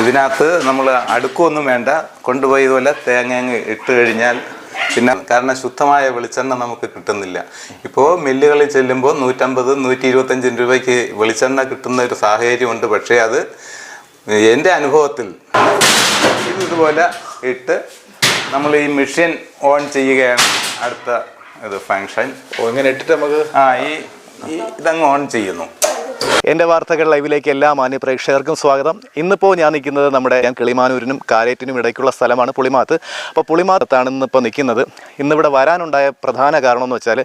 ഇതിനകത്ത് നമ്മൾ അടുക്കൊന്നും വേണ്ട. കൊണ്ടുപോയി ഇതുപോലെ തേങ്ങ അങ്ങ് ഇട്ട് കഴിഞ്ഞാൽ പിന്നെ കാരണം ശുദ്ധമായ വെളിച്ചെണ്ണ നമുക്ക് കിട്ടുന്നില്ല. ഇപ്പോൾ മില്ലുകളിൽ ചെല്ലുമ്പോൾ നൂറ്റമ്പത് നൂറ്റി ഇരുപത്തഞ്ച് രൂപയ്ക്ക് വെളിച്ചെണ്ണ കിട്ടുന്ന ഒരു സാഹചര്യമുണ്ട്. പക്ഷേ അത് എന്റെ അനുഭവത്തിൽ ഇത് ഇതുപോലെ ഇട്ട് നമ്മൾ ഈ മെഷീൻ ഓൺ ചെയ്യുകയാണ് അടുത്ത ഇത് ഫങ്ഷൻ ഇങ്ങനെ ഇട്ടിട്ട് നമുക്ക് ആ ഈ ഇതങ്ങ് ഓൺ ചെയ്യുന്നു. എന്റെ വാർത്തകൾ ലൈവിലേക്ക് എല്ലാ മാന്യപ്രേക്ഷകർക്കും സ്വാഗതം. ഇന്നിപ്പോൾ ഞാൻ നിൽക്കുന്നത് നമ്മുടെ ഞാൻ കിളിമാനൂരിനും കാരേറ്റിനും ഇടയ്ക്കുള്ള സ്ഥലമാണ് പുളിമാത്ത്. അപ്പോൾ പുളിമാത്താണ് ഇന്നിപ്പോൾ നിൽക്കുന്നത്. ഇന്നിവിടെ വരാനുണ്ടായ പ്രധാന കാരണം എന്ന് വെച്ചാൽ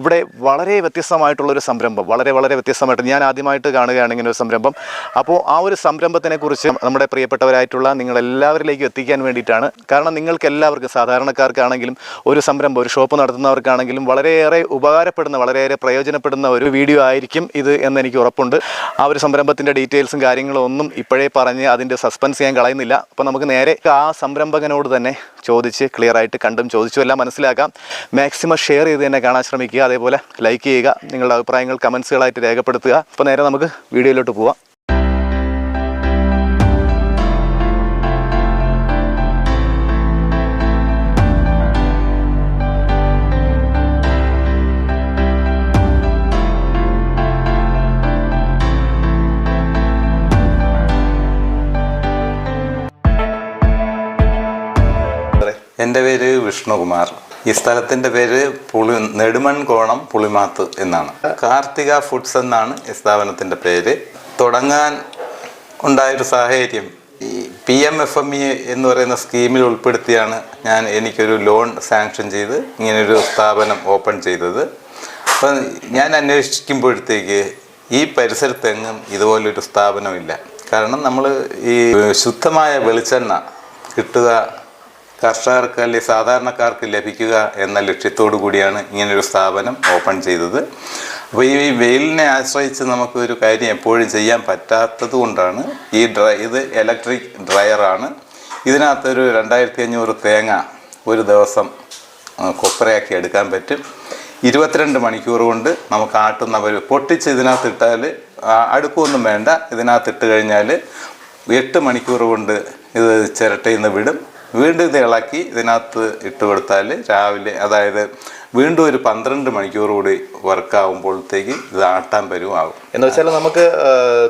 ഇവിടെ വളരെ വ്യത്യസ്തമായിട്ടുള്ളൊരു സംരംഭം വളരെ വളരെ വ്യത്യസ്തമായിട്ട് ഞാൻ ആദ്യമായിട്ട് കാണുകയാണ് ഇങ്ങനെ ഒരു സംരംഭം. അപ്പോൾ ആ ഒരു സംരംഭത്തിനെ കുറിച്ച് നമ്മുടെ പ്രിയപ്പെട്ടവരായിട്ടുള്ള നിങ്ങളെല്ലാവരിലേക്കും എത്തിക്കാൻ വേണ്ടിയിട്ടാണ്. കാരണം നിങ്ങൾക്ക് എല്ലാവർക്കും സാധാരണക്കാർക്കാണെങ്കിലും ഒരു സംരംഭം ഒരു ഷോപ്പ് നടത്തുന്നവർക്കാണെങ്കിലും വളരെയേറെ ഉപകാരപ്പെടുന്ന വളരെയേറെ പ്രയോജനപ്പെടുന്ന ഒരു വീഡിയോ ആയിരിക്കും ഇത് എന്നെനിക്ക് ഉറപ്പുണ്ട്. ആ ഒരു സംരംഭത്തിന്റെ ഡീറ്റെയിൽസും കാര്യങ്ങളും ഒന്നും ഇപ്പോഴേ പറഞ്ഞ് അതിന്റെ സസ്പെൻസ് ഞാൻ കളയുന്നില്ല. അപ്പോൾ നമുക്ക് നേരെ ആ സംരംഭകനോട് തന്നെ ചോദിച്ച് ക്ലിയറായിട്ട് കണ്ടും ചോദിച്ചും എല്ലാം മനസ്സിലാക്കാം. മാക്സിമം ഷെയർ ചെയ്ത് തന്നെ കാണാൻ ശ്രമിക്കുക. അതേപോലെ ലൈക്ക് ചെയ്യുക. നിങ്ങളുടെ അഭിപ്രായങ്ങൾ കമൻസുകളായിട്ട് രേഖപ്പെടുത്തുക. അപ്പോൾ നേരെ നമുക്ക് വീഡിയോയിലോട്ട് പോവാം. എന്റെ പേര് വിഷ്ണുകുമാർ. ഈ സ്ഥലത്തിന്റെ പേര് പുളി നെടുമൺകോണം പുളിമാത്ത് എന്നാണ്. കാർത്തിക ഫുഡ്സ് എന്നാണ് ഈ സ്ഥാപനത്തിന്റെ പേര്. തുടങ്ങാൻ ഉണ്ടായൊരു സാഹചര്യം ഈ P M F M E എന്ന് പറയുന്ന സ്കീമിൽ ഉൾപ്പെടുത്തിയാണ് ഞാൻ എനിക്കൊരു ലോൺ സാങ്ഷൻ ചെയ്ത് ഇങ്ങനൊരു സ്ഥാപനം ഓപ്പൺ ചെയ്തത്. അപ്പം ഞാൻ അന്വേഷിക്കുമ്പോഴത്തേക്ക് ഈ പരിസരത്തെങ്ങും ഇതുപോലൊരു സ്ഥാപനമില്ല. കാരണം നമ്മൾ ഈ ശുദ്ധമായ വെളിച്ചെണ്ണ കിട്ടുക കർഷകർക്ക് അല്ലെങ്കിൽ സാധാരണക്കാർക്ക് ലഭിക്കുക എന്ന ലക്ഷ്യത്തോടു കൂടിയാണ് ഇങ്ങനൊരു സ്ഥാപനം ഓപ്പൺ ചെയ്തത്. അപ്പോൾ ഈ വെയിലിനെ ആശ്രയിച്ച് നമുക്ക് ഒരു കാര്യം എപ്പോഴും ചെയ്യാൻ പറ്റാത്തത് കൊണ്ടാണ് ഈ ഡ്രൈ ഇത് ഇലക്ട്രിക് ഡ്രയറാണ്. ഇതിനകത്തൊരു രണ്ടായിരത്തി അഞ്ഞൂറ് തേങ്ങ ഒരു ദിവസം കൊപ്രയാക്കി എടുക്കാൻ പറ്റും. ഇരുപത്തിരണ്ട് മണിക്കൂർ കൊണ്ട് നമുക്ക് ആട്ടുന്ന ഒരു പൊട്ടിച്ച് ഇതിനകത്ത് ഇട്ടാൽ അടുപ്പൊന്നും വേണ്ട. ഇതിനകത്ത് ഇട്ട് കഴിഞ്ഞാൽ എട്ട് മണിക്കൂർ കൊണ്ട് ഇത് ചിരട്ടയിൽ നിന്ന് വിടും. വീണ്ടും ഇത് ഇളക്കി ഇതിനകത്ത് ഇട്ട് കൊടുത്താൽ രാവിലെ അതായത് വീണ്ടും ഒരു പന്ത്രണ്ട് മണിക്കൂർ കൂടി വർക്ക് ആകുമ്പോഴത്തേക്ക് ഇത് ആട്ടാൻ പരുവാകും എന്ന് വെച്ചാൽ നമുക്ക്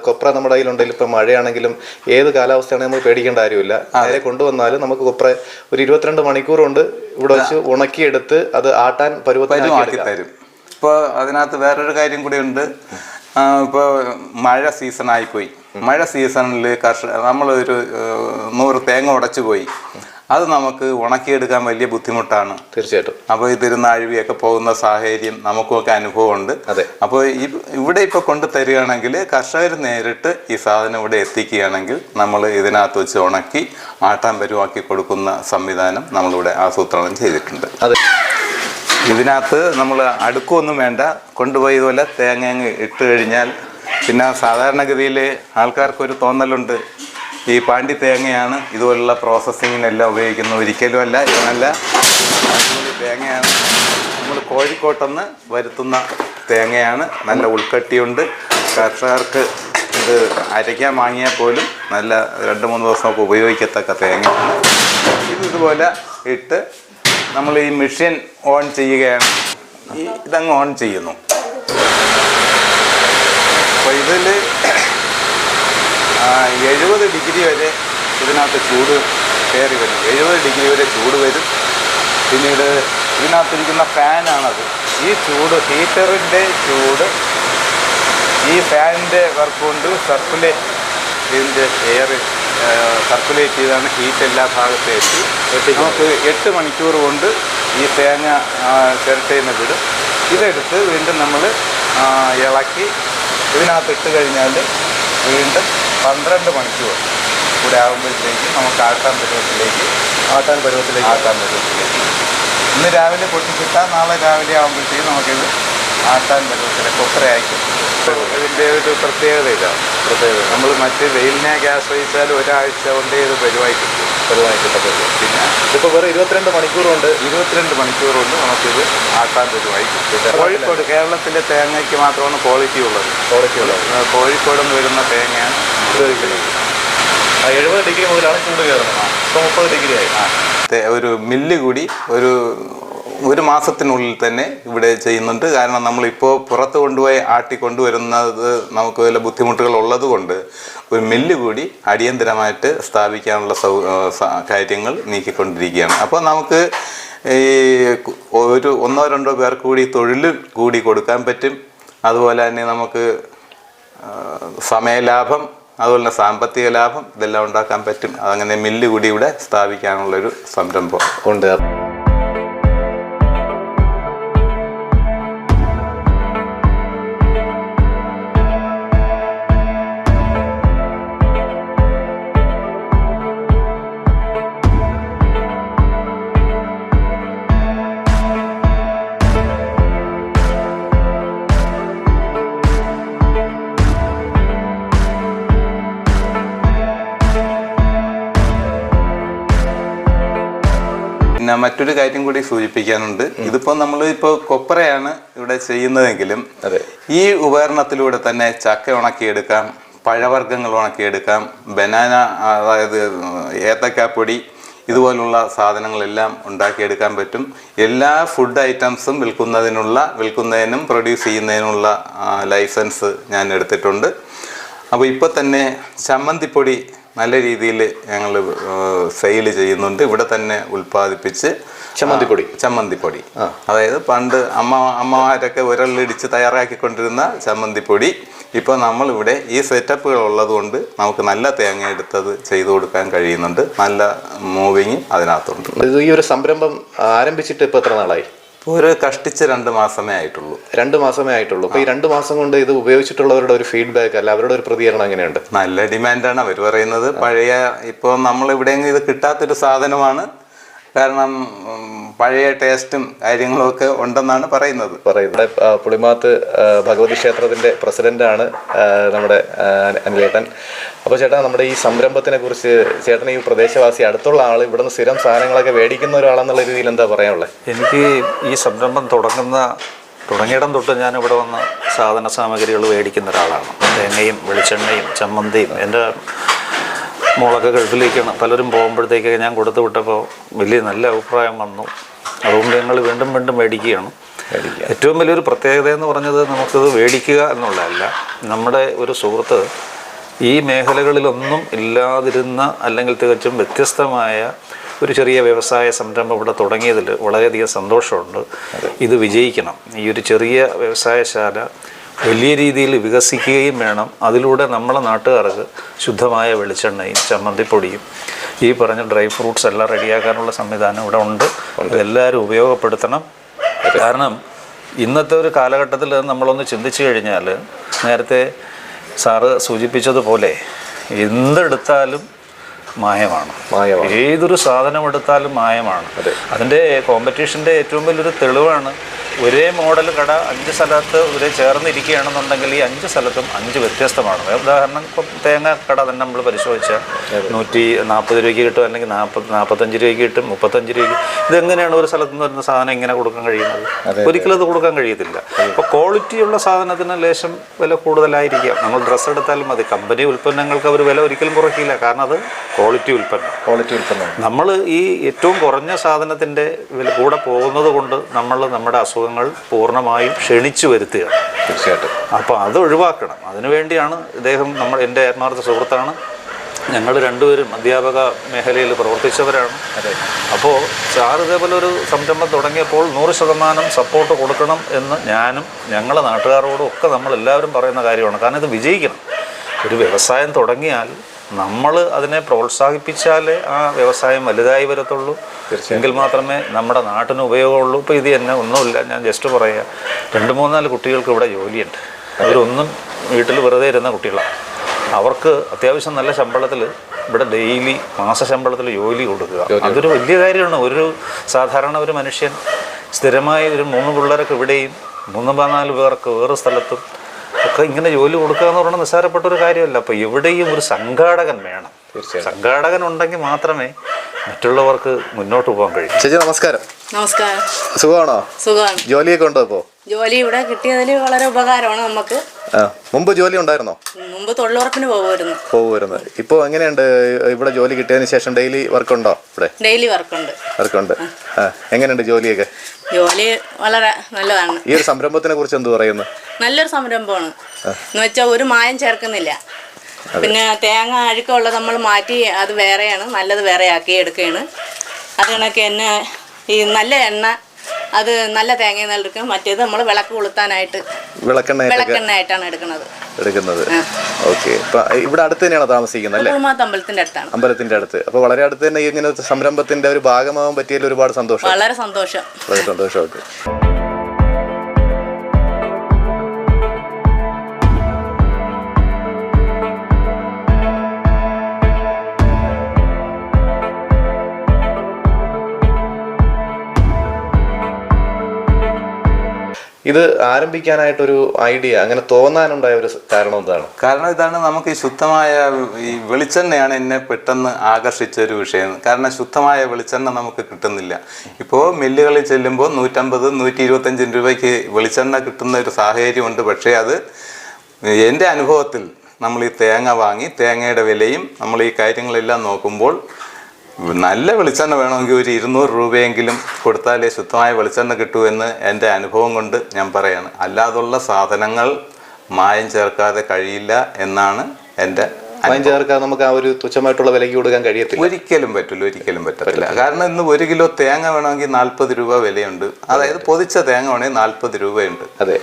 കൊപ്ര നമ്മുടെ കയ്യിലുണ്ടെങ്കിൽ ഇപ്പം മഴയാണെങ്കിലും ഏത് കാലാവസ്ഥയാണെങ്കിലും നമുക്ക് പേടിക്കേണ്ട കാര്യമില്ല. നേരെ കൊണ്ടുവന്നാലും നമുക്ക് കൊപ്ര ഒരു ഇരുപത്തിരണ്ട് മണിക്കൂർ കൊണ്ട് ഇവിടെ വെച്ച് ഉണക്കിയെടുത്ത് അത് ആട്ടാൻ പരുവത്തിനാക്കി തരും. ഇപ്പോൾ അതിനകത്ത് വേറൊരു കാര്യം കൂടി ഉണ്ട്. ഇപ്പോൾ മഴ സീസൺ ആയിപ്പോയി. മഴ സീസണിൽ കർഷക നമ്മളൊരു നൂറ് തേങ്ങ ഉടച്ചു പോയി അത് നമുക്ക് ഉണക്കിയെടുക്കാൻ വലിയ ബുദ്ധിമുട്ടാണ്. തീർച്ചയായിട്ടും. അപ്പോൾ ഇതിരുന്ന് അഴുവിയൊക്കെ പോകുന്ന സാഹചര്യം നമുക്കൊക്കെ അനുഭവമുണ്ട്. അതെ. അപ്പോൾ ഇവിടെ ഇപ്പോൾ കൊണ്ടു തരികയാണെങ്കിൽ കർഷകർ നേരിട്ട് ഈ സാധനം ഇവിടെ എത്തിക്കുകയാണെങ്കിൽ നമ്മൾ ഇതിനകത്ത് വെച്ച് ഉണക്കി ആട്ടാൻ പരുവാക്കി കൊടുക്കുന്ന സംവിധാനം നമ്മളിവിടെ ആസൂത്രണം ചെയ്തിട്ടുണ്ട്. അതെ. ഇതിനകത്ത് നമ്മൾ അടുക്കൊന്നും വേണ്ട. കൊണ്ടുപോയി ഇതുപോലെ തേങ്ങ ഇട്ട് കഴിഞ്ഞാൽ പിന്നെ സാധാരണഗതിയിൽ ആൾക്കാർക്കൊരു തോന്നലുണ്ട്. ഈ പാണ്ടി തേങ്ങയാണ് ഇതുപോലുള്ള പ്രോസസ്സിങ്ങിനെല്ലാം ഉപയോഗിക്കുന്നത്. ഒരിക്കലും അല്ല ഇതിനല്ല തേങ്ങയാണ്. നമ്മൾ കോഴിക്കോട്ടെന്ന് വരുത്തുന്ന തേങ്ങയാണ്. നല്ല ഉൾക്കട്ടിയുണ്ട്. കർഷകർക്ക് ഇത് അരയ്ക്കാൻ വാങ്ങിയാൽ പോലും നല്ല രണ്ട് മൂന്ന് ദിവസമൊക്കെ ഉപയോഗിക്കത്തക്ക തേങ്ങയാണ്. ഇത് ഇതുപോലെ ഇട്ട് നമ്മൾ ഈ മെഷീൻ ഓൺ ചെയ്യുകയാണ്. ഈ ഇതങ്ങ് ഓൺ ചെയ്യുന്നു. അപ്പോൾ ഇതിൽ എഴുപത് ഡിഗ്രി വരെ ഇതിനകത്ത് ചൂട് കയറി വരും. എഴുപത് ഡിഗ്രി വരെ ചൂട് വരും. പിന്നീട് ഇതിനകത്തിരിക്കുന്ന ഫാനാണത്. ഈ ചൂട് ഹീറ്ററിന്റെ ചൂട് ഈ ഫാനിന്റെ വർക്ക് കൊണ്ട് സർക്കുലേറ്റ് ഇതിന്റെ എയർ സർക്കുലേറ്റ് ചെയ്താണ് ഹീറ്റ് എല്ലാ ഭാഗത്തും എത്തി. നമുക്ക് എട്ട് മണിക്കൂർ കൊണ്ട് ഈ തേങ്ങ ആ, ചിരട്ടയിൽ വിടും. ഇതെടുത്ത് വീണ്ടും നമ്മൾ ഇളക്കി ഇതിനകത്ത് ഇട്ട് കഴിഞ്ഞാൽ വീണ്ടും പന്ത്രണ്ട് മണിക്കൂർ കൂടെ ആകുമ്പോഴത്തേക്ക് നമുക്ക് ആട്ടാൻ പരുവത്തിലേക്ക് ആട്ടാൻ പരുവത്തിലേക്ക്. ആട്ടാൻ പരുവത്തിലേക്ക് ഇന്ന് രാവിലെ പൊട്ടിച്ചിട്ടാൽ നാളെ രാവിലെ ആകുമ്പോഴത്തേക്ക് നമുക്കിത് ആട്ടാൻ പരുവത്തിലേക്ക് കൊപ്രയാക്കി ഇതിന്റെ ഒരു പ്രത്യേകത ഇതാണ് പ്രത്യേകത. നമ്മൾ മറ്റ് വെയിലിനെയൊക്കെ ആശ്രയിച്ചാൽ ഒരാഴ്ച കൊണ്ട് ഇത് പരുവായി കിട്ടും. പരുവായി കിട്ടത്തില്ല. പിന്നെ ഇതിപ്പോൾ വെറും ഇരുപത്തിരണ്ട് മണിക്കൂറുണ്ട്. ഇരുപത്തിരണ്ട് മണിക്കൂറുണ്ട് നമുക്കിത് ആട്ടാൻ പരുവായി കിട്ടും. കോഴിക്കോട് കേരളത്തിലെ തേങ്ങയ്ക്ക് മാത്രമാണ് ക്വാളിറ്റി ഉള്ളത്. ക്വാളിറ്റി ഉള്ളത്. കോഴിക്കോട് നിന്ന് വരുന്ന തേങ്ങയാണ് ഉപയോഗിക്കുന്നത് എഴുപത് ഡിഗ്രി മുതലാണ് ചൂട് കയറുന്നത്. മുപ്പത് ഡിഗ്രി ആയി. ഒരു മില്ല് കൂടി ഒരു ഒരു മാസത്തിനുള്ളിൽ തന്നെ ഇവിടെ ചെയ്യുന്നുണ്ട്. കാരണം നമ്മളിപ്പോൾ പുറത്ത് കൊണ്ടുപോയി ആട്ടി കൊണ്ടുവരുന്നത് നമുക്ക് വല്ല ബുദ്ധിമുട്ടുകൾ ഉള്ളത് കൊണ്ട് ഒരു മില്ല് കൂടി അടിയന്തരമായിട്ട് സ്ഥാപിക്കാനുള്ള സ- കാര്യങ്ങൾ നീക്കിക്കൊണ്ടിരിക്കുകയാണ്. അപ്പോൾ നമുക്ക് ഈ ഒരു ഒന്നോ രണ്ടോ പേർ കൂടി തൊഴിൽ കൂടി കൊടുക്കാൻ പറ്റും. അതുപോലെ തന്നെ നമുക്ക് സമയലാഭം അതുപോലെ സാമ്പത്തിക ലാഭം ഇതെല്ലാം ഉണ്ടാക്കാൻ പറ്റും. അങ്ങനെ മില്ല് കൂടി ഇവിടെ സ്ഥാപിക്കാനുള്ളൊരു സംരംഭം ഉണ്ട്. മറ്റൊരു കാര്യം കൂടി സൂചിപ്പിക്കാനുണ്ട്. ഇതിപ്പോ നമ്മൾ ഇപ്പോ കൊപ്രയാണ് ഇവിടെ ചെയ്യുന്നതെങ്കിലും. ഈ ഉപകരണത്തിലൂടെ തന്നെ ചക്ക ഉണക്കിയെടുക്കാം പഴവർഗങ്ങൾ ഉണക്കിയെടുക്കാം ബനാന അതായത് ഏത്തക്കാപ്പൊടി ഇതുപോലുള്ള സാധനങ്ങളെല്ലാം ഉണ്ടാക്കിയെടുക്കാൻ പറ്റും. എല്ലാ ഫുഡ് ഐറ്റംസും വിൽക്കുന്നതിനുള്ള വിൽക്കുന്നതിനും പ്രൊഡ്യൂസ് ചെയ്യുന്നതിനുള്ള ലൈസൻസ് ഞാൻ എടുത്തിട്ടുണ്ട്. അപ്പോൾ ഇപ്പോൾ തന്നെ ചമ്മന്തിപ്പൊടി നല്ല രീതിയിൽ ഞങ്ങൾ സെയിൽ ചെയ്യുന്നുണ്ട്. ഇവിടെ തന്നെ ഉൽപ്പാദിപ്പിച്ച് ചമ്മന്തിപ്പൊടി? ചമ്മന്തിപ്പൊടി. അതായത് പണ്ട് അമ്മ അമ്മമാരൊക്കെ ഉരലിടിച്ച് തയ്യാറാക്കിക്കൊണ്ടിരുന്ന ചമ്മന്തിപ്പൊടി. ഇപ്പോൾ നമ്മളിവിടെ ഈ സെറ്റപ്പുകൾ ഉള്ളതുകൊണ്ട് നമുക്ക് നല്ല തേങ്ങ എടുത്തത് ചെയ്തു കൊടുക്കാൻ കഴിയുന്നുണ്ട്. നല്ല മൂവിങ് അതിനകത്തുണ്ട്. ഇത് ഈ ഒരു സംരംഭം ആരംഭിച്ചിട്ട് ഇപ്പോൾ എത്ര നാളായി? ഇപ്പോൾ ഒരു കഷ്ടിച്ച് രണ്ട് മാസമേ ആയിട്ടുള്ളൂ. രണ്ട് മാസമേ ആയിട്ടുള്ളൂ. അപ്പോൾ ഈ രണ്ട് മാസം കൊണ്ട് ഇത് ഉപയോഗിച്ചിട്ടുള്ളവരുടെ ഒരു ഫീഡ്ബാക്ക് അല്ല അവരുടെ ഒരു പ്രതികരണം എങ്ങനെയുണ്ട്? നല്ല ഡിമാൻഡാണ് അവർ പറയുന്നത് പഴയ ഇപ്പോൾ നമ്മളിവിടെ ഇത് കിട്ടാത്തൊരു സാധനമാണ്. കാരണം പഴയ ടേസ്റ്റും കാര്യങ്ങളും ഒക്കെ ഉണ്ടെന്നാണ് പറയുന്നത്. പറയുന്നത്. പുളിമാത്ത് ഭഗവതി ക്ഷേത്രത്തിന്റെ പ്രസിഡന്റാണ് നമ്മുടെ അനിലേട്ടൻ. അപ്പോൾ ചേട്ടാ നമ്മുടെ ഈ സംരംഭത്തിനെ കുറിച്ച് ചേട്ടൻ ഈ പ്രദേശവാസി അടുത്തുള്ള ആൾ ഇവിടുന്ന് സ്ഥിരം സാധനങ്ങളൊക്കെ മേടിക്കുന്ന ഒരാളെന്നുള്ള രീതിയിൽ എന്താ പറയാനുള്ളത് എനിക്ക് ഈ സംരംഭം തുടങ്ങുന്ന തുടങ്ങിയിടം തൊട്ട് ഞാൻ ഇവിടെ വന്ന് സാധന സാമഗ്രികൾ മേടിക്കുന്ന ഒരാളാണ്. തേങ്ങയും വെളിച്ചെണ്ണയും ചമ്മന്തിയും എന്റെ മോളൊക്കെ ഗൾഫിലേക്കാണ്. പലരും പോകുമ്പോഴത്തേക്കൊക്കെ ഞാൻ കൊടുത്തു വിട്ടപ്പോൾ വലിയ നല്ല അഭിപ്രായം വന്നു. അതുകൊണ്ട് ഞങ്ങൾ വീണ്ടും വീണ്ടും മേടിക്കുകയാണ്. ഏറ്റവും വലിയൊരു പ്രത്യേകത എന്ന് പറഞ്ഞത് നമുക്കിത് മേടിക്കുക എന്നുള്ളതല്ല. നമ്മുടെ ഒരു സുഹൃത്ത് ഈ മേഖലകളിലൊന്നും ഇല്ലാതിരുന്ന അല്ലെങ്കിൽ തികച്ചും വ്യത്യസ്തമായ ഒരു ചെറിയ വ്യവസായ സംരംഭം ഇവിടെ തുടങ്ങിയതിൽ വളരെയധികം സന്തോഷമുണ്ട്. ഇത് വിജയിക്കണം. ഈ ഒരു ചെറിയ വ്യവസായശാല വലിയ രീതിയിൽ വികസിക്കുകയും വേണം. അതിലൂടെ നമ്മളെ നാട്ടുകാർക്ക് ശുദ്ധമായ വെളിച്ചെണ്ണയും ചമ്മന്തിപ്പൊടിയും ഈ പറഞ്ഞ ഡ്രൈ ഫ്രൂട്ട്സ് എല്ലാം റെഡിയാക്കാനുള്ള സംവിധാനം ഇവിടെ ഉണ്ട്. ഇതെല്ലാവരും ഉപയോഗപ്പെടുത്തണം. കാരണം ഇന്നത്തെ ഒരു കാലഘട്ടത്തിൽ നമ്മളൊന്ന് ചിന്തിച്ചു കഴിഞ്ഞാൽ നേരത്തെ സാറ് സൂചിപ്പിച്ചതുപോലെ എന്തെടുത്താലും മായമാണ്. ഏതൊരു സാധനം എടുത്താലും മായമാണ്. അതിന്റെ കോമ്പറ്റീഷന്റെ ഏറ്റവും വലിയൊരു തെളിവാണ് ഒരേ മോഡൽ കട അഞ്ച് സ്ഥലത്ത് ഒരേ ചേർന്നിരിക്കുകയാണെന്നുണ്ടെങ്കിൽ ഈ അഞ്ച് സ്ഥലത്തും അഞ്ച് വ്യത്യസ്തമാണ്. ഉദാഹരണം ഇപ്പം തേങ്ങ കട തന്നെ നമ്മൾ പരിശോധിച്ചാൽ നൂറ്റി നാൽപ്പത് രൂപയ്ക്ക് കിട്ടും അല്ലെങ്കിൽ നാൽപ്പത് നാൽപ്പത്തഞ്ച് രൂപയ്ക്ക് കിട്ടും മുപ്പത്തഞ്ച് രൂപയ്ക്ക് ഇതെങ്ങനെയാണ് ഒരു സ്ഥലത്ത് നിന്ന് വരുന്ന സാധനം ഇങ്ങനെ കൊടുക്കാൻ കഴിയുന്നത്? ഒരിക്കലും അത് കൊടുക്കാൻ കഴിയത്തില്ല. അപ്പോൾ ക്വാളിറ്റിയുള്ള സാധനത്തിന് ലേശം വില കൂടുതലായിരിക്കാം. നമ്മൾ ഡ്രസ്സ് എടുത്താലും മതി. കമ്പനി ഉൽപ്പന്നങ്ങൾക്ക് അവർ വില ഒരിക്കലും കുറയ്ക്കില്ല. കാരണം അത് ക്വാളിറ്റി ഉൽപ്പന്നം. ക്വാളിറ്റി ഉൽപ്പന്നം. നമ്മൾ ഈ ഏറ്റവും കുറഞ്ഞ സാധനത്തിന്റെ വില കൂടെ പോകുന്നത് കൊണ്ട് നമ്മൾ നമ്മുടെ അസുഖങ്ങൾ പൂർണമായും ക്ഷണിച്ചു വരുത്തുക തീർച്ചയായിട്ടും. അപ്പോൾ അത് ഒഴിവാക്കണം. അതിനുവേണ്ടിയാണ് ഇദ്ദേഹം നമ്മൾ എന്റെ ആത്മാർത്ഥ സുഹൃത്താണ്. ഞങ്ങൾ രണ്ടുപേരും അധ്യാപക മേഖലയിൽ പ്രവർത്തിച്ചവരാണ്. അപ്പോൾ സാർ ഇതേപോലെ ഒരു സംരംഭം തുടങ്ങിയപ്പോൾ നൂറ് ശതമാനം സപ്പോർട്ട് കൊടുക്കണം എന്ന് ഞാനും ഞങ്ങളെ നാട്ടുകാരോടും ഒക്കെ നമ്മൾ എല്ലാവരും പറയുന്ന കാര്യമാണ്. കാരണം ഇത് വിജയിക്കണം. ഒരു വ്യവസായം തുടങ്ങിയാൽ നമ്മൾ അതിനെ പ്രോത്സാഹിപ്പിച്ചാലേ ആ വ്യവസായം വലുതായി വരത്തുള്ളൂ. എങ്കിൽ മാത്രമേ നമ്മുടെ നാട്ടിന് ഉപയോഗമുള്ളൂ. ഇപ്പോൾ ഇത് തന്നെ ഒന്നുമില്ല. ഞാൻ ജസ്റ്റ് പറയുക രണ്ട് മൂന്നാൽ കുട്ടികൾക്ക് ഇവിടെ ജോലിയുണ്ട്. അവരൊന്നും വീട്ടിൽ വെറുതെ ഇരുന്ന കുട്ടികളാണ് അവർക്ക് അത്യാവശ്യം നല്ല ശമ്പളത്തിൽ ഇവിടെ ഡെയിലി മാസ ശമ്പളത്തിൽ ജോലി കൊടുക്കുക. അതൊരു വലിയ കാര്യമാണ്. ഒരു സാധാരണ ഒരു മനുഷ്യൻ സ്ഥിരമായി ഒരു മൂന്ന് പിള്ളേരൊക്കെ ഇവിടെയും മൂന്ന് പതിനാല് പേർക്ക് വേറെ സ്ഥലത്തും ഒക്കെ ഇങ്ങനെ ജോലി കൊടുക്കുക എന്ന് പറയുന്നത് നിസ്സാരപ്പെട്ട ഒരു കാര്യമല്ല. അപ്പോൾ എവിടെയും ഒരു സംഘാടകൻ വേണം. സംഘാടകൻ ഉണ്ടെങ്കിൽ മാത്രമേ മറ്റുള്ളവർക്ക് മുന്നോട്ട് പോകാൻ കഴിയൂ. ചേച്ചി നമസ്കാരം. നമസ്കാരം. സുഖമാണോ? സുഖമാണ്. ജോലിയൊക്കെ ഉണ്ടോ ഇപ്പോൾ ജോലി ഇവിടെ കിട്ടിയതിൽ വളരെ ഉപകാരമാണ് നമുക്ക്. മുമ്പ് ജോലി ഉണ്ടായിരുന്നോ? മുമ്പ് തൊഴിലുറപ്പിന് പോകുമായിരുന്നു പോകുമായിരുന്നു ഇപ്പൊ എങ്ങനെയുണ്ട്? ഇവിടെ ജോലി കിട്ടിയതിന് ശേഷം ഡെയിലി വർക്ക് ഉണ്ടോ ഇവിടെ? ഡെയിലി വർക്കുണ്ട് വർക്കുണ്ട് എങ്ങനെയുണ്ട് ജോലിയൊക്കെ? ജോലി വളരെ നല്ലതാണ്. ഈ ഒരു സംരംഭത്തിനെ കുറിച്ച് എന്ത് പറയുന്നു? നല്ലൊരു സംരംഭമാണ്. എന്ന് വെച്ചാൽ ഒരു മായം ചേർക്കുന്നില്ല. പിന്നെ തേങ്ങ അഴുക്കമുള്ളത് നമ്മൾ മാറ്റി അത് വേറെയാണ് നല്ലത് വേറെ ആക്കി എടുക്കുകയാണ്. അത് കണക്ക് തന്നെ ഈ നല്ല എണ്ണ അത് നല്ല തേങ്ങ നിന്ന് എടുക്കും. മറ്റേത് നമ്മൾ വിളക്ക് കൊളുത്താനായിട്ട് വിളക്കെണ്ണയായിട്ടാണ് എടുക്കുന്നത്. എടുക്കുന്നത്. ഓക്കെ. ഇവിടെ അടുത്ത് തന്നെയാണോ താമസിക്കുന്നത് അല്ലേ? അമ്പലത്തിന്റെ അടുത്താണ്. അമ്പലത്തിന്റെ അടുത്ത്. അപ്പൊ വളരെ അടുത്ത് തന്നെ ഇങ്ങനെ സംരംഭത്തിന്റെ ഒരു ഭാഗമാവാൻ പറ്റിയതിൽ ഒരുപാട് സന്തോഷം. വളരെ സന്തോഷം. വളരെ സന്തോഷമൊക്കെ ഇത് ആരംഭിക്കാനായിട്ടൊരു ഐഡിയ അങ്ങനെ തോന്നാനുണ്ടായ ഒരു കാരണം എന്താണ്? കാരണം ഇതാണ് നമുക്ക് ഈ ശുദ്ധമായ ഈ വെളിച്ചെണ്ണയാണ് എന്നെ പെട്ടെന്ന് ആകർഷിച്ച ഒരു വിഷയം. കാരണം ശുദ്ധമായ വെളിച്ചെണ്ണ നമുക്ക് കിട്ടുന്നില്ല. ഇപ്പോൾ മില്ലുകളിൽ ചെല്ലുമ്പോൾ നൂറ്റമ്പത് നൂറ്റി ഇരുപത്തഞ്ച് രൂപയ്ക്ക് വെളിച്ചെണ്ണ കിട്ടുന്ന ഒരു സാഹചര്യമുണ്ട്. പക്ഷേ അത് എന്റെ അനുഭവത്തിൽ നമ്മൾ ഈ തേങ്ങ വാങ്ങി തേങ്ങയുടെ വിലയും നമ്മൾ ഈ കാര്യങ്ങളെല്ലാം നോക്കുമ്പോൾ നല്ല വെളിച്ചെണ്ണ വേണമെങ്കിൽ ഒരു ഇരുന്നൂറ് രൂപയെങ്കിലും കൊടുത്താലേ ശുദ്ധമായ വെളിച്ചെണ്ണ കിട്ടൂ എന്ന് എന്റെ അനുഭവം കൊണ്ട് ഞാൻ പറയാണ്. അല്ലാതുള്ള സാധനങ്ങൾ മായം ചേർക്കാതെ കഴിയില്ല എന്നാണ് എന്റെ മായം ചേർക്കാതെ നമുക്ക് ആ ഒരു തുച്ഛമായിട്ടുള്ള വിലയ്ക്ക് കൊടുക്കാൻ കഴിയത്തില്ല. ഒരിക്കലും പറ്റില്ല ഒരിക്കലും പറ്റത്തില്ല. കാരണം ഇന്ന് ഒരു കിലോ തേങ്ങ വേണമെങ്കിൽ നാൽപ്പത് രൂപ വിലയുണ്ട്. അതായത് പൊതിച്ച തേങ്ങ വേണമെങ്കിൽ നാൽപ്പത് രൂപയുണ്ട്. അതെ.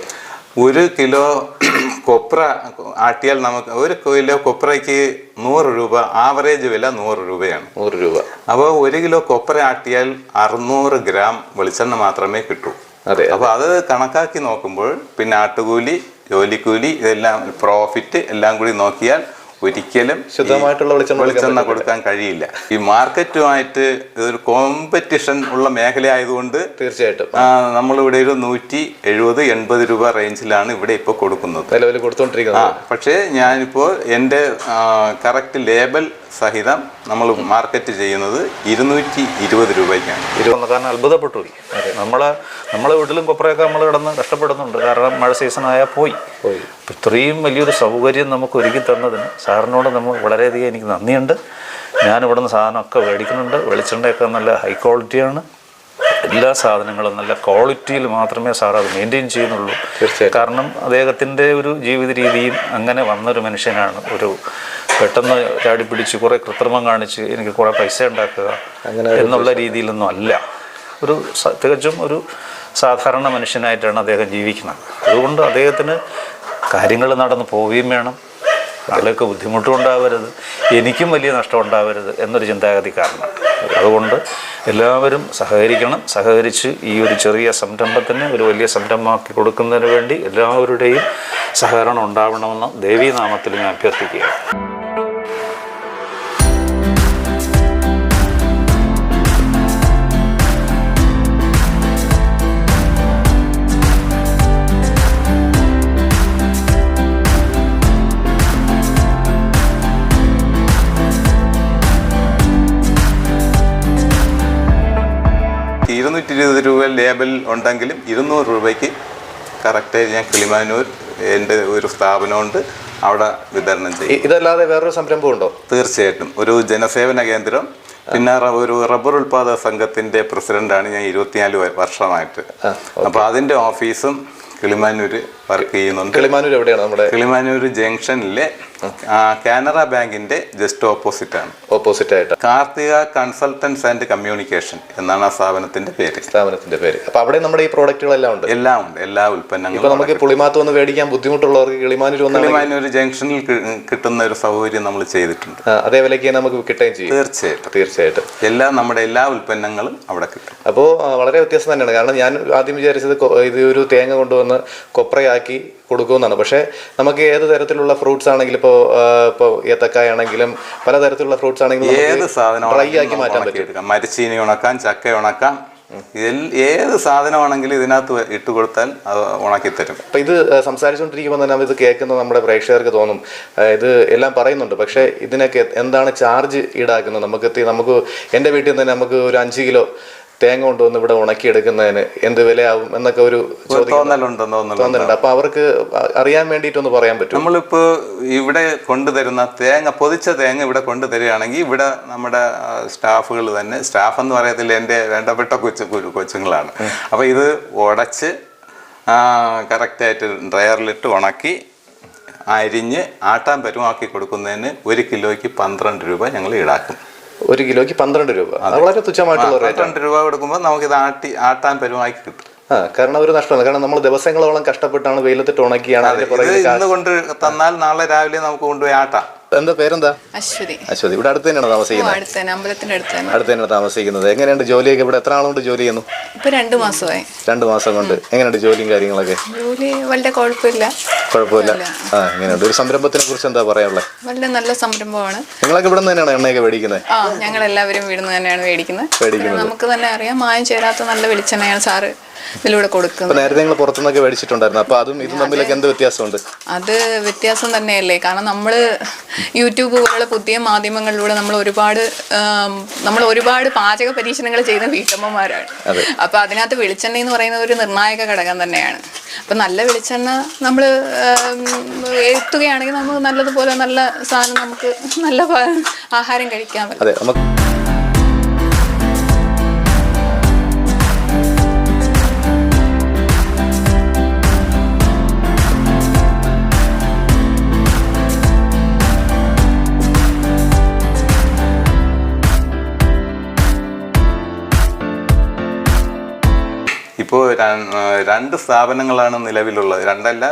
ഒരു കിലോ കൊപ്ര ആട്ടിയാൽ നമുക്ക് ഒരു കിലോ കൊപ്രയ്ക്ക് നൂറ് രൂപ ആവറേജ് വില നൂറ് രൂപയാണ്. നൂറ് രൂപ. അപ്പോൾ ഒരു കിലോ കൊപ്ര ആട്ടിയാൽ അറുന്നൂറ് ഗ്രാം വെളിച്ചെണ്ണ മാത്രമേ കിട്ടൂ. അതെ അപ്പോൾ അത് കണക്കാക്കി നോക്കുമ്പോൾ പിന്നെ ആട്ടുകൂലി ജോലിക്കൂലി ഇതെല്ലാം പ്രോഫിറ്റ് എല്ലാം കൂടി നോക്കിയാൽ ഒരിക്കലും ശുദ്ധമായിട്ടുള്ള വെളിച്ചെണ്ണ കൊടുക്കാൻ കഴിയില്ല. ഈ മാർക്കറ്റുമായിട്ട് ഇതൊരു കോമ്പറ്റീഷൻ ഉള്ള മേഖലയായതുകൊണ്ട് തീർച്ചയായിട്ടും. നമ്മൾ നമ്മളിവിടെ ഒരു നൂറ്റി എഴുപത് എൺപത് രൂപ റേഞ്ചിലാണ് ഇവിടെ ഇപ്പോൾ കൊടുക്കുന്നത്. നിലവിൽ കൊടുത്തോണ്ടിരിക്കുന്നത് പക്ഷേ ഞാനിപ്പോൾ എന്റെ കറക്റ്റ് ലേബൽ സഹിതം നമ്മൾ മാർക്കറ്റ് ചെയ്യുന്നത് ഇരുന്നൂറ്റി ഇരുപത് രൂപയ്ക്കാണ്. ഇരുപത് കാരണം അത്ഭുതപ്പെട്ടു നമ്മളെ നമ്മളെ വീട്ടിലും കൊപ്രയൊക്കെ നമ്മൾ കിടന്ന് കഷ്ടപ്പെടുന്നുണ്ട്. കാരണം മഴ സീസണായാൽ പോയി. പോയി. ഇത്രയും വലിയൊരു സൗകര്യം നമുക്ക് ഒരുക്കി തന്നതിന് സാറിനോട് നമ്മൾ വളരെയധികം എനിക്ക് നന്ദിയുണ്ട്. ഞാൻ ഇവിടുന്ന് സാധനമൊക്കെ മേടിക്കുന്നുണ്ട്. വെളിച്ചെണ്ണയൊക്കെ നല്ല ഹൈ ക്വാളിറ്റിയാണ് എല്ലാ സാധനങ്ങളും നല്ല ക്വാളിറ്റിയിൽ മാത്രമേ സാർ അത് മെയിന്റെയിൻ ചെയ്യുന്നുള്ളൂ. തീർച്ചയായും കാരണം അദ്ദേഹത്തിന്റെ ഒരു ജീവിത രീതിയും അങ്ങനെ വന്നൊരു മനുഷ്യനാണ്. ഒരു പെട്ടെന്ന് ചാടി ചാടിപ്പിടിച്ച് കുറേ കൃത്രിമം കാണിച്ച് എനിക്ക് കുറേ പൈസ ഉണ്ടാക്കുക എന്നുള്ള രീതിയിലൊന്നും അല്ല. ഒരു തികച്ചും ഒരു സാധാരണ മനുഷ്യനായിട്ടാണ് അദ്ദേഹം ജീവിക്കുന്നത്. അതുകൊണ്ട് അദ്ദേഹത്തിന് കാര്യങ്ങൾ നടന്നു പോവുകയും വേണം. ആളുകൾക്ക് ബുദ്ധിമുട്ടും ഉണ്ടാവരുത്. എനിക്കും വലിയ നഷ്ടം ഉണ്ടാവരുത് എന്നൊരു ചിന്താഗതി കാരണം അതുകൊണ്ട് എല്ലാവരും സഹകരിക്കണം. സഹകരിച്ച് ഈ ഒരു ചെറിയ സംരംഭത്തിന് ഒരു വലിയ സംരംഭമാക്കി കൊടുക്കുന്നതിന് വേണ്ടി എല്ലാവരുടെയും സഹകരണം ഉണ്ടാവണമെന്ന് ദേവീനാമത്തിൽ ഞാൻ അഭ്യർത്ഥിക്കുകയാണ്. ഇരുന്നൂറ്റി ഇരുപത് രൂപ ലേബൽ ഉണ്ടെങ്കിലും ഇരുന്നൂറ് രൂപയ്ക്ക് കറക്റ്റ് ഞാൻ കിളിമാനൂർ എന്റെ ഒരു സ്ഥാപനമുണ്ട്. അവിടെ വിതരണം ചെയ്യും. ഇതല്ലാതെ വേറൊരു സംരംഭം ഉണ്ടോ? തീർച്ചയായിട്ടും. ഒരു ജനസേവന കേന്ദ്രം. പിന്നെ ഒരു റബ്ബർ ഉൽപാദക സംഘത്തിന്റെ പ്രസിഡന്റാണ് ഞാൻ ഇരുപത്തിനാല് വർഷമായിട്ട്. അപ്പോൾ അതിന്റെ ഓഫീസും കിളിമാനൂര് വർക്ക് ചെയ്യുന്നുണ്ട്. കിളിമാനൂർ എവിടെയാണ് നമ്മുടെ കിളിമാനൂർ ജംഗ്ഷനിലെ കാനറ ബാങ്കിന്റെ ജസ്റ്റ് ഓപ്പോസിറ്റ് ആണ് ഓപ്പോസിറ്റ് ആയിട്ട് കാർത്തിക കൺസൾട്ടൻസ് ആൻഡ് കമ്മ്യൂണിക്കേഷൻ എന്നാണ് ആ സ്ഥാപനത്തിന്റെ പേര്. സ്ഥാപനത്തിന്റെ പേര്. അപ്പൊ അവിടെ നമ്മുടെ ഈ പ്രോഡക്റ്റുകളെല്ലാം ഉണ്ട്? എല്ലാം ഉണ്ട്. എല്ലാ ഇപ്പൊ ഉൽപ്പന്നങ്ങളും നമുക്ക് പുളിമാത്ത് വന്ന് മേടിക്കാൻ ബുദ്ധിമുട്ടുള്ളവർക്ക് കിളിമാനൂർ കിളിമാനൂർ ജംഗ്ഷനിൽ കിട്ടുന്ന ഒരു സൗകര്യം നമ്മൾ ചെയ്തിട്ടുണ്ട്. അതേപോലെ വിലയ്ക്ക് നമുക്ക് കിട്ടുകയും ചെയ്യും. തീർച്ചയായിട്ടും. തീർച്ചയായിട്ടും. എല്ലാം നമ്മുടെ എല്ലാ ഉൽപ്പന്നങ്ങളും അവിടെ കിട്ടും. അപ്പോൾ വളരെ വ്യത്യാസം തന്നെയാണ്. കാരണം ഞാൻ ആദ്യം വിചാരിച്ചത് ഇത് ഒരു തേങ്ങ കൊണ്ടുവന്ന് കൊപ്രയാക്കി കൊടുക്കുമെന്നാണ്. പക്ഷേ നമുക്ക് ഏത് തരത്തിലുള്ള ഫ്രൂട്ട്സ് ആണെങ്കിലും ഇപ്പോൾ ഇപ്പോൾ ഏത്തക്കായ ആണെങ്കിലും പലതരത്തിലുള്ള ഫ്രൂട്ട്സ് ആണെങ്കിലും ഏത് സാധനം ഫ്രൈ ആക്കി മാറ്റാൻ പറ്റും. മരിച്ചീനി ഉണക്കാം ചക്ക ഉണക്കാം. ഏത് സാധനമാണെങ്കിലും ഇതിനകത്ത് ഇട്ട് കൊടുത്താൽ അത് ഉണക്കി തരും. അപ്പം ഇത് സംസാരിച്ചുകൊണ്ടിരിക്കുമ്പോൾ തന്നെ ഇത് കേൾക്കുന്ന നമ്മുടെ പ്രേക്ഷകർക്ക് തോന്നും. ഇത് എല്ലാം പറയുന്നുണ്ട്. പക്ഷേ ഇതിനൊക്കെ എന്താണ് ചാർജ് ഈടാക്കുന്നത്? നമുക്ക് നമുക്ക് എന്റെ വീട്ടിൽ നിന്ന് തന്നെ നമുക്ക് ഒരു അഞ്ച് കിലോ തേങ്ങ കൊണ്ടുവന്ന് ഇവിടെ ഉണക്കിയെടുക്കുന്നതിന് എന്ത് വിലയാവും എന്നൊക്കെ ഒരു തോന്നലുണ്ട് തോന്നലുണ്ട്. അപ്പൊ അവർക്ക് അറിയാൻ വേണ്ടിയിട്ടൊന്ന് പറയാൻ പറ്റും. നമ്മളിപ്പോ ഇവിടെ കൊണ്ടുതരുന്ന തേങ്ങ പൊതിച്ച തേങ്ങ ഇവിടെ കൊണ്ടുതരികയാണെങ്കിൽ ഇവിടെ നമ്മുടെ സ്റ്റാഫുകൾ തന്നെ സ്റ്റാഫ് എന്ന് പറയത്തില്ല എന്റെ വേണ്ടപ്പെട്ട കൊച്ചു കൊച്ചുങ്ങളാണ്. അപ്പൊ ഇത് ഉടച്ച് കറക്റ്റായിട്ട് ഡ്രയറിലിട്ട് ഉണക്കി അരിഞ്ഞ് ആട്ടാൻ പരുമാക്കി കൊടുക്കുന്നതിന് ഒരു കിലോയ്ക്ക് പന്ത്രണ്ട് രൂപ ഞങ്ങൾ ഈടാക്കും. ഒരു കിലോയ്ക്ക് പന്ത്രണ്ട് രൂപ. വളരെ തുച്ഛമായിട്ടുള്ള പന്ത്രണ്ട് രൂപ കൊടുക്കുമ്പോൾ നമുക്ക് ഇത് ആട്ടി ആട്ടാൻ പരുവാക്കി കിട്ടും. ആ കാരണം ഒരു നഷ്ടമാണ് കാരണം നമ്മൾ ദിവസങ്ങളോളം കഷ്ടപ്പെട്ടാണ് വെയിലത്തിട്ട് ഉണക്കിയാണ് കൊണ്ട് തന്നാൽ നാളെ രാവിലെ നമുക്ക് കൊണ്ടുപോയി ആട്ടാം. എന്താ പേരെന്താ? അശ്വതി. അശ്വതി. ഇവിടെ അടുത്ത് തന്നെയാണ് താമസിക്കുന്നത്? അമ്പലത്തിന്റെ അടുത്ത് തന്നെയാണ് താമസിക്കുന്നത്? എങ്ങനെയുണ്ട് ജോലിയൊക്കെ ഇവിടെ എത്ര ആളുകൊണ്ട് ജോലി ചെയ്യുന്നു? ഇപ്പൊ രണ്ട് മാസമായി. രണ്ട് മാസം കൊണ്ട്. എങ്ങനെയുണ്ട് ജോലിയും കാര്യങ്ങളൊക്കെ? ജോലി വളരെ കുഴപ്പമില്ല. കുഴപ്പമില്ല. ആ എങ്ങനെയുണ്ട്? ഒരു സംരംഭത്തിനെ കുറിച്ച് എന്താ പറയാനുള്ളത് വളരെ നല്ല സംരംഭമാണ്. നിങ്ങളൊക്കെ ഇവിടെ തന്നെയാണ് എണ്ണയൊക്കെ മേടിക്കുന്നത്? ആ ഞങ്ങൾ എല്ലാവരും ഇവിടുന്ന് തന്നെയാണ് മേടിക്കുന്നത്. മേടിക്കുന്നത്. നമുക്ക് തന്നെ അറിയാം മായം ചേരാത്ത നല്ല വെളിച്ചെണ്ണയാണ് സാറ് ഇതിലൂടെ കൊടുക്കുന്നത്. നേരത്തെ നിങ്ങൾ പുറത്തുനിന്നൊക്കെ മേടിച്ചിട്ടുണ്ടായിരുന്നു. അപ്പൊ അതും ഇതും തമ്മിലൊക്കെ എന്ത് വ്യത്യാസമുണ്ട്? അത് വ്യത്യാസം തന്നെയല്ലേ? കാരണം നമ്മൾ യൂട്യൂബ് പോലുള്ള പുതിയ മാധ്യമങ്ങളിലൂടെ നമ്മൾ ഒരുപാട് നമ്മൾ ഒരുപാട് പാചക പരീക്ഷണങ്ങൾ ചെയ്യുന്ന വീട്ടമ്മമാരാണ്. അതെ. അപ്പൊ അതിനകത്ത് വെളിച്ചെണ്ണ എന്ന് പറയുന്നത് ഒരു നിർണായക ഘടകം തന്നെയാണ്. അപ്പൊ നല്ല വെളിച്ചെണ്ണ നമ്മൾ എത്തുകയാണെങ്കിൽ നമുക്ക് നല്ലതുപോലെ നല്ല സാധനം നമുക്ക് നല്ല ആഹാരം കഴിക്കാൻ പറ്റും. രണ്ട് സ്ഥാപനങ്ങളാണ് നിലവിലുള്ളത്. രണ്ടല്ല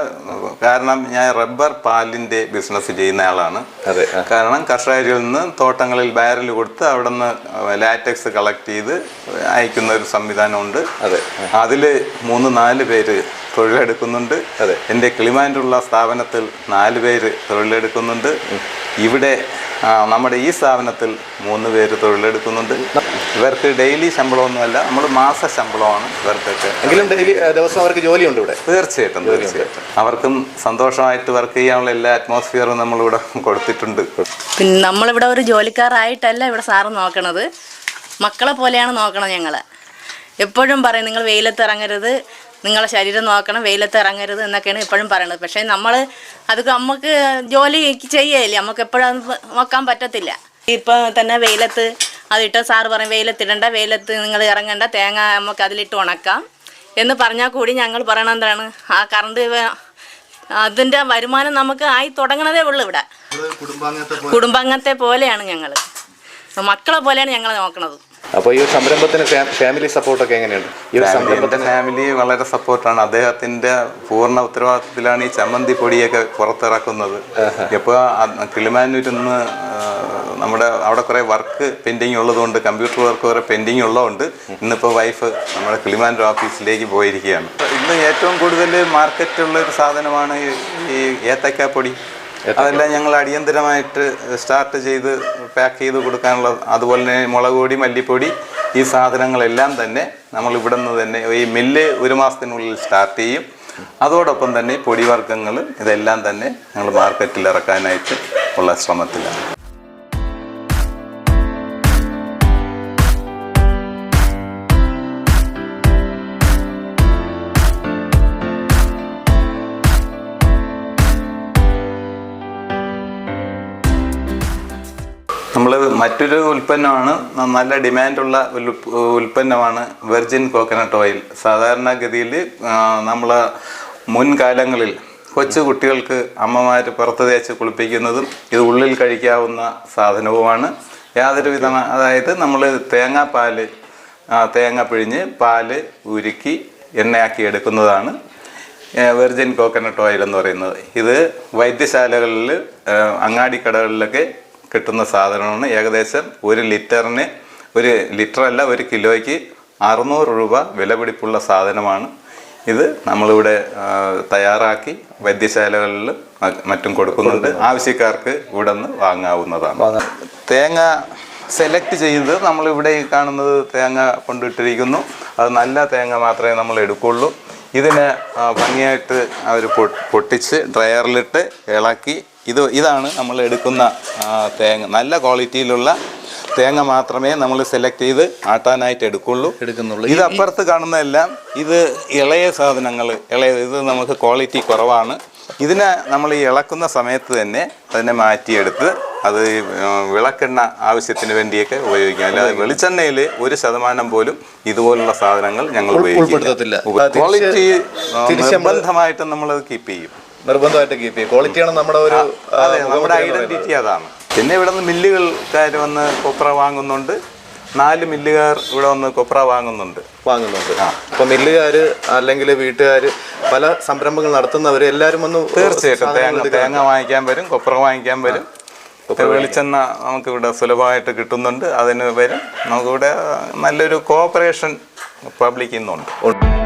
കാരണം ഞാൻ റബ്ബർ പാലിന്റെ ബിസിനസ് ചെയ്യുന്ന ആളാണ്. അതെ, കാരണം കർഷകരിൽ നിന്ന് തോട്ടങ്ങളിൽ ബാരൽ കൊടുത്ത് അവിടെ നിന്ന് ലാറ്റക്സ് കളക്ട് ചെയ്ത് അയക്കുന്ന ഒരു സംവിധാനമുണ്ട്. അതെ. അതിൽ മൂന്ന് നാല് പേര് തൊഴിലെടുക്കുന്നുണ്ട്. അതെ. എന്റെ കിളിമാനുള്ള സ്ഥാപനത്തിൽ നാല് പേര് തൊഴിലെടുക്കുന്നുണ്ട്. ഇവിടെ നമ്മുടെ ഈ സ്ഥാപനത്തിൽ മൂന്ന് പേര് തൊഴിലെടുക്കുന്നുണ്ട്. ഇവർക്ക് ഡെയിലി ശമ്പളമൊന്നുമല്ല നമ്മൾ മാസ ശമ്പളമാണ് ഇവർക്കൊക്കെ. എങ്കിലും ഡെയിലി ദിവസം അവർക്ക് ജോലിയുണ്ട് ഇവിടെ? തീർച്ചയായിട്ടും തീർച്ചയായിട്ടും. അവർക്കും സന്തോഷമായിട്ട് വർക്ക് ചെയ്യാനുള്ള എല്ലാ അറ്റ്മോസ്ഫിയറും നമ്മളിവിടെ കൊടുത്തിട്ടുണ്ട്. പിന്നെ നമ്മളിവിടെ ഒരു ജോലിക്കാരായിട്ടല്ല ഇവിടെ സാറ് നോക്കണത്. മക്കളെ പോലെയാണ് നോക്കണം ഞങ്ങൾ എപ്പോഴും പറയും നിങ്ങൾ വെയിലത്ത് ഇറങ്ങരുത്. നിങ്ങളെ ശരീരം നോക്കണം വെയിലത്ത് ഇറങ്ങരുത് എന്നൊക്കെയാണ് എപ്പോഴും പറയണത്. പക്ഷേ നമ്മൾ അത് നമുക്ക് ജോലി ചെയ്യേലേ നമുക്ക് എപ്പോഴും നോക്കാൻ പറ്റത്തില്ല. ഇപ്പം തന്നെ വെയിലത്ത് അതിട്ട് സാറ് പറയും വെയിലത്തിടണ്ട വെയിലത്ത് നിങ്ങൾ ഇറങ്ങണ്ട തേങ്ങ നമുക്ക് അതിലിട്ട് ഉണക്കാം. എന്ന് പറഞ്ഞാൽ കൂടി ഞങ്ങൾ പറയണത് എന്താണ്? ആ കറണ്ട് അതിന്റെ വരുമാനം നമുക്ക് ആയി തുടങ്ങണതേ ഉള്ളൂ ഇവിടെ. കുടുംബാംഗത്തെ പോലെയാണ് ഞങ്ങൾ മക്കളെ പോലെയാണ് ഞങ്ങൾ നോക്കണത്. അപ്പൊ ഈ സംരംഭത്തിന് ഫാമിലി സപ്പോർട്ടൊക്കെ എങ്ങനെയുണ്ട്? ഈ സംരംഭത്തിന് ഫാമിലി വളരെ സപ്പോർട്ടാണ്. അദ്ദേഹത്തിന്റെ പൂർണ ഉത്തരവാദിത്തത്തിലാണ് ഈ ചമ്മന്തി പൊടിയൊക്കെ പുറത്തിറക്കുന്നത്. ഇപ്പോൾ കിളിമാനൂരിൽ നിന്ന് നമ്മുടെ അവിടെ കുറേ വർക്ക് പെൻഡിങ് ഉള്ളതുകൊണ്ട് കമ്പ്യൂട്ടർ വർക്ക് കുറേ പെൻഡിങ് ഉള്ളതുകൊണ്ട് ഇന്നിപ്പോൾ വൈഫ് നമ്മുടെ കിളിമാനൂർ ഓഫീസിലേക്ക് പോയിരിക്കുകയാണ്. ഇന്ന് ഏറ്റവും കൂടുതൽ മാർക്കറ്റുള്ള ഒരു സാധനമാണ് ഈ ഏത്തക്കാപ്പൊടി. അതെല്ലാം ഞങ്ങൾ അടിയന്തരമായിട്ട് സ്റ്റാർട്ട് ചെയ്ത് പാക്ക് ചെയ്ത് കൊടുക്കാനുള്ള അതുപോലെ തന്നെ മുളക് പൊടി മല്ലിപ്പൊടി ഈ സാധനങ്ങളെല്ലാം തന്നെ നമ്മൾ ഇവിടെ നിന്ന് തന്നെ ഈ മില്ല് ഒരു മാസത്തിനുള്ളിൽ സ്റ്റാർട്ട് ചെയ്യും. അതോടൊപ്പം തന്നെ പൊടിവർഗങ്ങൾ ഇതെല്ലാം തന്നെ ഞങ്ങൾ മാർക്കറ്റിൽ ഇറക്കാനായിട്ട് ഉള്ള ശ്രമത്തിലാണ്. മറ്റൊരു ഉൽപ്പന്നമാണ് നല്ല ഡിമാൻഡുള്ള ഉൽപ്പന്നമാണ് വെർജിൻ കോക്കനട്ട് ഓയിൽ. സാധാരണഗതിയിൽ നമ്മൾ മുൻകാലങ്ങളിൽ കൊച്ചു കുട്ടികൾക്ക് അമ്മമാർ പുറത്ത് തേച്ച് കുളിപ്പിക്കുന്നതും ഇത് ഉള്ളിൽ കഴിക്കാവുന്ന സാധനവുമാണ്. യാതൊരു വിധ അതായത് നമ്മൾ തേങ്ങാപ്പാൽ തേങ്ങ പിഴിഞ്ഞ് പാൽ ഉരുക്കി എണ്ണയാക്കി എടുക്കുന്നതാണ് വെർജിൻ കോക്കനട്ട് ഓയിൽ എന്ന് പറയുന്നത്. ഇത് വൈദ്യശാലകളിൽ അങ്ങാടിക്കടകളിലൊക്കെ കിട്ടുന്ന സാധനമാണ്. ഏകദേശം ഒരു ലിറ്ററിന് ഒരു ലിറ്ററല്ല ഒരു കിലോയ്ക്ക് അറുന്നൂറ് രൂപ വിലപിടിപ്പുള്ള സാധനമാണ്. ഇത് നമ്മളിവിടെ തയ്യാറാക്കി വൈദ്യശാലകളിൽ മറ്റും കൊടുക്കുന്നുണ്ട്. ആവശ്യക്കാർക്ക് ഇവിടെ നിന്ന് വാങ്ങാവുന്നതാണ് തേങ്ങ സെലക്ട് ചെയ്ത് നമ്മളിവിടെ കാണുന്നത് തേങ്ങ കൊണ്ടിട്ടിരിക്കുന്നു. അത് നല്ല തേങ്ങ മാത്രമേ നമ്മൾ എടുക്കുള്ളൂ. ഇതിനെ ഭംഗിയായിട്ട് അവർ പൊട്ടിച്ച് ഡ്രയറിലിട്ട് ഇളക്കി ഇത് ഇതാണ് നമ്മൾ എടുക്കുന്ന തേങ്ങ. നല്ല ക്വാളിറ്റിയിലുള്ള തേങ്ങ മാത്രമേ നമ്മൾ സെലക്ട് ചെയ്ത് ആട്ടാനായിട്ട് എടുക്കുള്ളൂ. എടുക്കുന്നുള്ളൂ. ഇത് അപ്പുറത്ത് കാണുന്നതെല്ലാം ഇത് ഇളയ സാധനങ്ങൾ ഇളയ ഇത് നമുക്ക് ക്വാളിറ്റി കുറവാണ്. ഇതിനെ നമ്മൾ ഈ ഇളക്കുന്ന സമയത്ത് തന്നെ അതിനെ മാറ്റിയെടുത്ത് അത് വിളക്കെണ്ണ ആവശ്യത്തിന് വേണ്ടിയൊക്കെ ഉപയോഗിക്കാം. അല്ലാതെ വെളിച്ചെണ്ണയിൽ ഒരു ശതമാനം പോലും ഇതുപോലുള്ള സാധനങ്ങൾ ഞങ്ങൾ. ഉപയോഗിക്കില്ല. ക്വാളിറ്റി നിർബന്ധമായിട്ടും നമ്മളത് കീപ്പ് ചെയ്യും. നിർബന്ധമായിട്ട് കീപ്പ് ചെയ്യും. ക്വാളിറ്റിയാണ് നമ്മുടെ ഒരു അതെ നമ്മുടെ ഐഡന്റിറ്റി അതാണ്. പിന്നെ ഇവിടെ നിന്ന് മില്ലുകൾക്കാർ വന്ന് കൊപ്ര വാങ്ങുന്നുണ്ട്. നാല് മില്ലുകാർ ഇവിടെ വന്ന് കൊപ്ര വാങ്ങുന്നുണ്ട്. വാങ്ങുന്നുണ്ട്. അപ്പൊ മില്ലുകാർ അല്ലെങ്കിൽ വീട്ടുകാർ പല സംരംഭങ്ങൾ നടത്തുന്നവർ എല്ലാവരും വന്ന് തീർച്ചയായിട്ടും തേങ്ങ തേങ്ങ വാങ്ങിക്കാൻ വരും കൊപ്ര വാങ്ങിക്കാൻ വരും. വെളിച്ചെണ്ണ നമുക്കിവിടെ സുലഭമായിട്ട് കിട്ടുന്നുണ്ട്. അതിന് വരും. നമുക്കിവിടെ നല്ലൊരു കോപ്പറേഷൻ പബ്ലിക്കിൽ നിന്നുണ്ട്.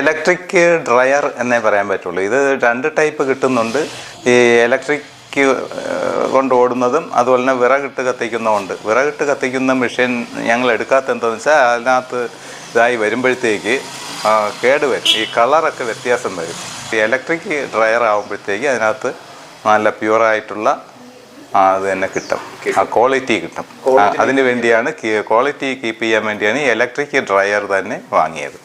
ഇലക്ട്രിക് ഡ്രയർ എന്നേ പറയാൻ പറ്റുള്ളൂ. ഇത് രണ്ട് ടൈപ്പ് കിട്ടുന്നുണ്ട്. ഈ ഇലക്ട്രിക് കൊണ്ട് ഓടുന്നതും അതുപോലെ തന്നെ വിറകിട്ട് കത്തിക്കുന്നതുണ്ട് വിറകിട്ട് കത്തിക്കുന്ന മെഷീൻ ഞങ്ങൾ എടുക്കാത്ത എന്താണെന്ന് വെച്ചാൽ അതിനകത്ത് ഇതായി വരുമ്പോഴത്തേക്ക് കേട് വരും. ഈ കളറൊക്കെ വ്യത്യാസം വരും. ഈ ഇലക്ട്രിക് ഡ്രയർ ആകുമ്പോഴത്തേക്ക് അതിനകത്ത് നല്ല പ്യുവറായിട്ടുള്ള അത് തന്നെ കിട്ടും. ആ ക്വാളിറ്റി കിട്ടും. അതിന് വേണ്ടിയാണ് ക്വാളിറ്റി കീപ്പ് ചെയ്യാൻ വേണ്ടിയാണ് ഈ ഇലക്ട്രിക് ഡ്രയർ തന്നെ വാങ്ങിയത്.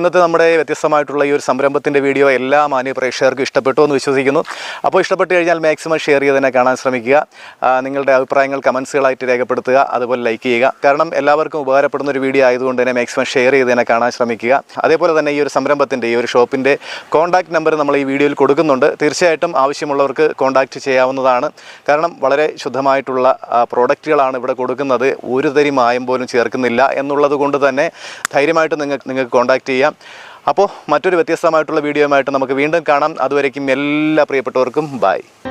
ഇന്നത്തെ നമ്മുടെ വ്യത്യസ്തമായിട്ടുള്ള ഈ ഒരു സംരംഭത്തിന്റെ വീഡിയോ എല്ലാ മാന്യ പ്രേക്ഷകർക്കും ഇഷ്ടപ്പെട്ടു എന്ന് വിശ്വസിക്കുന്നു. അപ്പോൾ ഇഷ്ടപ്പെട്ട് കഴിഞ്ഞാൽ മാക്സിമം ഷെയർ ചെയ്ത് തന്നെ കാണാൻ ശ്രമിക്കുക. നിങ്ങളുടെ അഭിപ്രായങ്ങൾ കമൻസുകളായിട്ട് രേഖപ്പെടുത്തുക. അതുപോലെ ലൈക്ക് ചെയ്യുക. കാരണം എല്ലാവർക്കും ഉപകാരപ്പെടുന്ന ഒരു വീഡിയോ ആയതുകൊണ്ട് തന്നെ മാക്സിമം ഷെയർ ചെയ്ത് തന്നെ കാണാൻ ശ്രമിക്കുക. അതേപോലെ തന്നെ ഈ ഒരു സംരംഭത്തിന്റെ ഈ ഒരു ഷോപ്പിന്റെ കോൺടാക്ട് നമ്പർ നമ്മൾ ഈ വീഡിയോയിൽ കൊടുക്കുന്നുണ്ട്. തീർച്ചയായിട്ടും ആവശ്യമുള്ളവർക്ക് കോൺടാക്റ്റ് ചെയ്യാവുന്നതാണ്. കാരണം വളരെ ശുദ്ധമായിട്ടുള്ള പ്രോഡക്റ്റുകളാണ് ഇവിടെ കൊടുക്കുന്നത്. ഒരു തരി മായം പോലും ചേർക്കുന്നില്ല എന്നുള്ളത് കൊണ്ട് തന്നെ ധൈര്യമായിട്ട് നിങ്ങൾക്ക് നിങ്ങൾക്ക് കോൺടാക്റ്റ് ചെയ്യാം. അപ്പോൾ മറ്റൊരു വ്യത്യസ്തമായിട്ടുള്ള വീഡിയോയുമായിട്ട് നമുക്ക് വീണ്ടും കാണാം. അതുവരേക്കും എല്ലാ പ്രിയപ്പെട്ടവർക്കും ബൈ.